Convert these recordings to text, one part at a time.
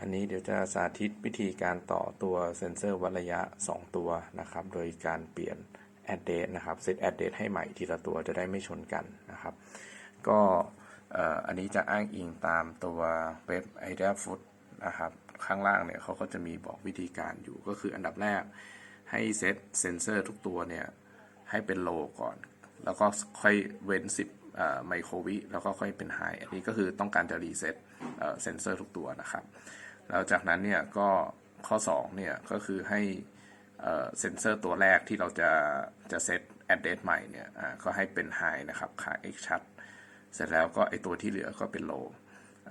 อันนี้เดี๋ยวจะสาธิตวิธีการต่อตัวเซ็นเซอร์วัดระยะ 2 ตัวนะครับ โดยการเปลี่ยน address นะครับเซต address ให้ใหม่ทีละตัวจะได้ไม่ชนกันนะครับ ก็อันนี้จะอ้างอิงตามตัวเว็บ i d e a Food นะครับ ข้างล่างเนี่ยเขาก็จะมีบอกวิธีการอยู่ก็คืออันดับแรกให้เซตเซนเซอร์ทุกตัวเนี่ย ให้เป็นโลก่อน แล้วก็ค่อยเว้น 10ไมโครวิแล้วก็ค่อยเป็นไฮอันนี้ก็คือต้องการจะรีเซ็ตเซนเซอร์ทุกตัวนะครับ แล้วจากนั้นเนี่ยก็ข้อ2เนี่ยก็คือให้เซนเซอร์ตัวแรกที่เราจะจะเซต address ใหม่เนี่ยอ่าก็ให้เป็น high นะครับค่า x ชัด เสร็จแล้วก็ไอตัวที่เหลือก็เป็น low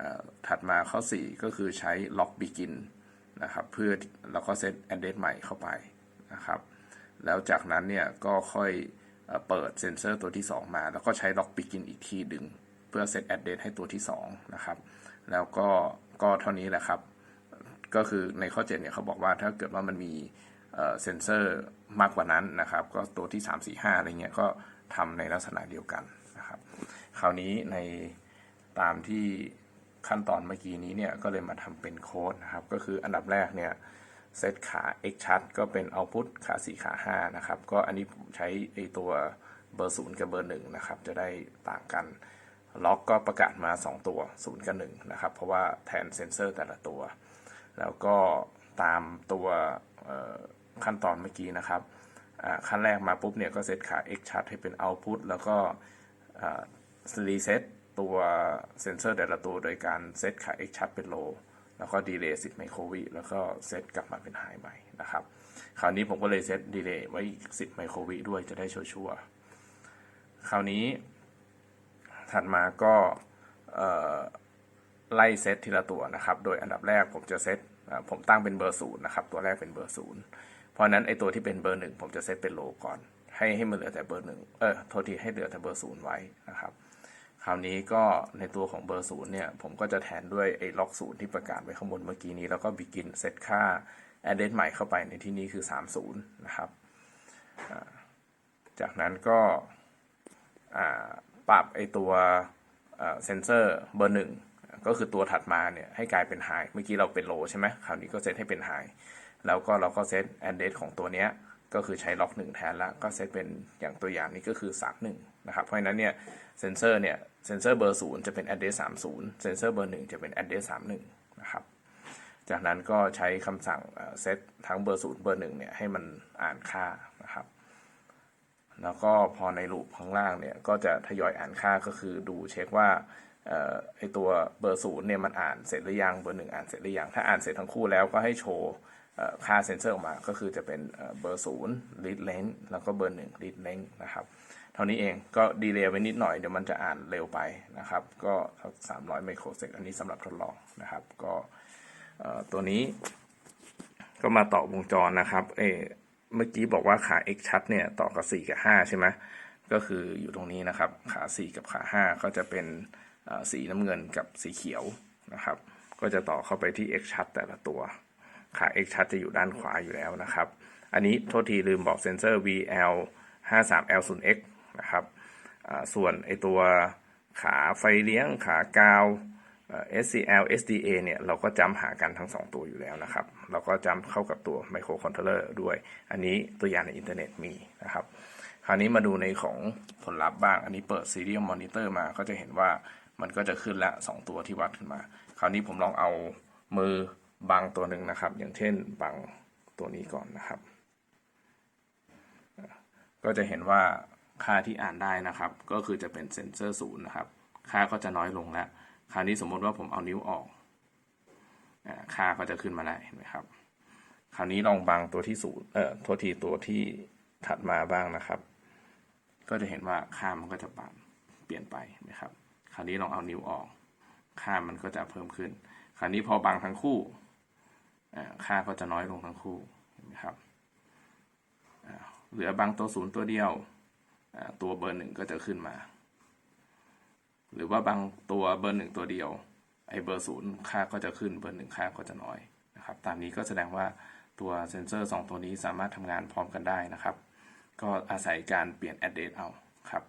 อ่ถัดมาข้อ 4 ก็คือใช้ lock begin นะครับเพื่อแล้วก็เซต address ใหม่เข้าไปนะครับแล้วจากนั้นเนี่ยก็ค่อยเปิดเซนเซอร์ตัวที่ 2 มา แล้วก็ใช้ lock begin อีกทีดึง เพื่อเซต address ให้ตัวที่2นะครับแล้วก็ก็เท่านี้แหละครับ ก็คือในข้อ 7 เนี่ยเขาบอกว่าถ้าเกิดว่ามันมีเซนเซอร์มากกว่านั้นนะครับ ก็ตัวที่ 3 4 5 อะไรเงี้ยก็ทำในลักษณะเดียวกันนะครับ คราวนี้ในตามที่ขั้นตอนเมื่อกี้นี้เนี่ยก็เลยมาทำเป็นโค้ดนะครับ ก็คืออันดับแรกเนี่ยเซตขา x ชัดก็เป็น output ขา 4 ขา 5 นะครับ ก็อันนี้ผมใช้ไอตัวเบอร์ 0 กับเบอร์ 1 นะครับ จะได้ต่างกัน ล็อกก็ประกาศมา 2 ตัว 0 กับ 1 นะครับ เพราะว่าแทนเซนเซอร์แต่ละตัว แล้วก็ตามตัวขั้นตอนเมื่อกี้นะครับขั้นแรกมาปุ๊บเนี่ยก็เซตขา x ชัดให้เป็น output แล้วก็รีเซ็ตตัวเซนเซอร์แต่ละตัวโดยการเซตขา x ชัดเป็น low แล้วก็ดีเลย์10ไมโครวิแล้วก็เซตกลับมาเป็น high ใหม่นะครับ คราวนี้ผมก็เลยเซตดีเลย์ไว้อีก10ไมโครวิด้วยจะได้ชัวร์คราวนี้ ถัดมาก็ ไล่เซตทีละตัวนะครับ โดยอันดับแรกผมจะเซตผมตั้งเป็นเบอร์ศูนย์นะครับ ตัวแรกเป็นเบอร์ศูนย์เพราะนั้นไอตัวที่เป็นเบอร์หนึ่งผมจะเซตเป็นโลก่อน ให้ให้มันเหลือแต่เบอร์หนึ่งเออโทษทีให้เหลือแต่เบอร์ศูนย์ไว้นะครับคราวนี้ก็ในตัวของเบอร์ศูนย์เนี่ย ผมก็จะแทนด้วยไอ้ล็อกศูนย์ที่ประกาศไว้ข้างบนเมื่อกี้นี้ แล้วก็บิกินเซตค่า address ใหม่เข้าไปในที่นี้คือ 30 นะครับ จากนั้นก็ปรับไอตัวเซนเซอร์เบอร์หนึ่ง ก็คือตัวถัดมาเนี่ยให้กลายเป็นไฮเมื่อกี้เราเป็นโลใช่ไหมคราวนี้ก็เซตให้เป็นไฮแล้วก็เราก็เซตแอนเดของตัวเนี้ยก็คือใช้ล็อกหนึ่งแทนละก็เซตเป็นอย่างตัวอย่างนี้ก็คือ 3 1 นะครับ เพราะฉะนั้นเนี่ยเซนเซอร์เนี่ยเซนเซอร์เบอร์ศูนย์จะเป็น address 30 เซนเซอร์เบอร์หนึ่งจะเป็น address 31 นะครับ จากนั้นก็ใช้คำสั่งเซตทั้งเบอร์ศูนย์เบอร์หนึ่งเนี่ยให้มันอ่านค่านะครับ แล้วก็พอในลูปข้างล่างเนี่ยก็จะทยอยอ่านค่าก็คือดูเช็คว่า ไอตัวเบอร์ศูนย์เนี่ยมันอ่านเสร็จหรือยังเบอร์หนึ่งอ่านเสร็จหรือยังถ้าอ่านเสร็จทั้งคู่แล้วก็ให้โชว์ค่าเซนเซอร์ออกมาก็คือจะเป็นเบอร์ศูนย์ read length แล้วก็เบอร์หนึ่ง read length นะครับเท่านี้เองก็ดีเลย์ไว้นิดหน่อยเดี๋ยวมันจะอ่านเร็วไปนะครับ ก็สามร้อยไมโครเซกอันนี้สำหรับทดลองนะครับ ก็ตัวนี้ ก็มาต่อวงจรนะครับเอเมื่อกี้บอกว่าขา x ชัดเนี่ยต่อกับ 4 กับ 5 ใช่ไหมก็คืออยู่ตรงนี้นะครับ ขา 4 กับขา 5 ก็จะเป็น สีน้ำเงินกับสีเขียวนะครับ ก็จะต่อเข้าไปที่ x ชัดแต่ละตัวขา x ชัดจะอยู่ด้านขวาอยู่แล้วนะครับ อันนี้โทษทีลืมบอกเซนเซอร์ VL 53 L 0 X นะครับส่วนไอตัวขาไฟเลี้ยงขากาว SCL SDA เนี่ยเราก็จำหากันทั้ง 2 ตัวอยู่แล้วนะครับ เราก็จำเข้ากับตัวไมโครคอนโทรลเลอร์ด้วย อันนี้ตัวอย่างในอินเทอร์เน็ตมีนะครับ คราวนี้มาดูในของผลลัพธ์บ้าง อันนี้เปิด Serial Monitor มาก็จะเห็นว่า มันก็จะขึ้นละ 2 ตัวที่วัดขึ้นมา คราวนี้ผมลองเอามือบังตัวหนึ่งนะครับ อย่างเช่นบังตัวนี้ก่อนนะครับ ก็จะเห็นว่าค่าที่อ่านได้นะครับ ก็คือจะเป็นเซนเซอร์ศูนย์นะครับ ค่าก็จะน้อยลงแล้ว คราวนี้สมมติว่าผมเอานิ้วออก ค่าก็จะขึ้นมาได้เห็นไหมครับ คราวนี้ลองบังตัวที่ศูนย์เอ่อโทษทีตัวที่ถัดมาบ้างนะครับ ก็จะเห็นว่าค่ามันก็จะปรับเปลี่ยนไปนะครับ คราวนี้ลองเอานิ้วออก ค่ามันก็จะเพิ่มขึ้น คราวนี้พอบังทั้งคู่ค่าก็จะน้อยลงทั้งคู่เห็นไหมครับเหลือบางตัวศูนย์ตัวเดียวตัวเบอร์หนึ่งก็จะขึ้นมา หรือว่าบางตัวเบอร์หนึ่งตัวเดียวไอเบอร์ศูนย์ค่าก็จะขึ้นเบอร์หนึ่งค่าก็จะน้อยนะครับ ตามนี้ก็แสดงว่าตัวเซนเซอร์ 2 ตัวนี้สามารถทำงานพร้อมกันได้นะครับ ก็อาศัยการเปลี่ยน address เอาครับ